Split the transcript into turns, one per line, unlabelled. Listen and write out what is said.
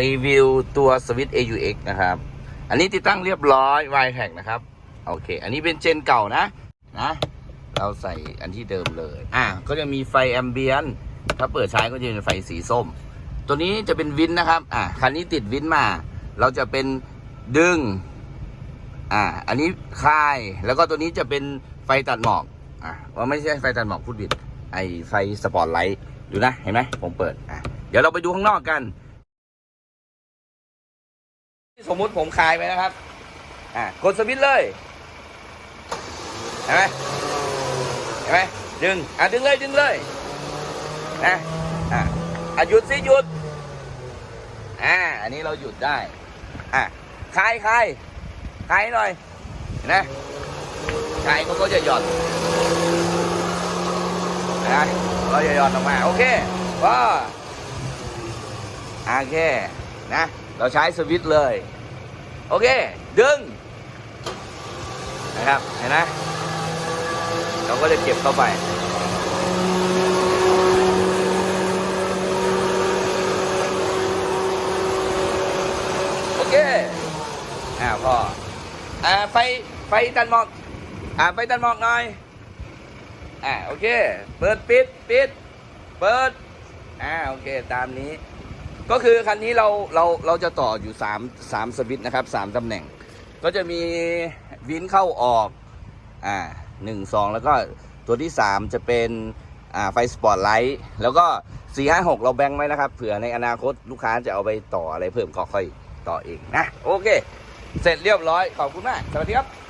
รีวิวตัวสวิต AUX นะครับ อันนี้ติดตั้งเรียบร้อย y t a g นะครับ โอเค อันนี้เป็นเจนเก่านะนะ เราใส่อันที่เดิมเลย อะก็จะมีไฟแอมเบียนถ้าเปิดใช้ก็จะเป็นไฟสีส้ม ตัวนี้จะเป็นวินนะครับ อะคันนี้ติดวินมา เราจะเป็นดึง อ่าอันนี้คลาย แล้วก็ตัวนี้จะเป็นไฟตัดหมอก อะว่าไม่ใช่ไฟตัดหมอกพูดผิด ไอไฟสปอตไลท์ ดูนะ เห็นไหมผมเปิด อะ เดี๋ยวเราไปดูข้างนอกกัน สมมุติผมคลายไปนะครับ อะกดสวิตช์เลย เห็นไหมเห็นไหมดึง อะดึงเลยดึงเลยนะอะอะหยุดสิหยุด อ่า อันนี้เราหยุดได้ อะคลายคลายคลายหน่อย เห็นะคลายมันก็จะหย่อนนะก็จะหย่อนออกมา โอเคก็โอเค นะ เราใช้สวิตช์เลย โอเค ดึง นะครับ เห็นไหมเราก็จะเก็บเข้าไป โอเคอ่าพ่ออ่าไฟ ไฟตันหมอก อ่าไฟตันหมอกหน่อย อ่าโอเค เปิดปิดปิด เปิด อ่าโอเค ตามนี้ ก็คือคันนี้เราเราเราจะต่ออยู่สามสามสวิตนะครับสามตำแหน่ง ก็จะมีวินเข้าออกอ่าหนึ่งสองแล้วก็ตัวที่สามจะเป็นอ่าไฟสปอร์ตไลท์แล้วก็สี่ห้าหกเราแบ่งไว้นะครับเผื่อในอนาคตลูกค้าจะเอาไปต่ออะไรเพิ่มก็ค่อยต่อเองนะ โอเค เสร็จเรียบร้อย ขอบคุณมาก สวัสดีครับ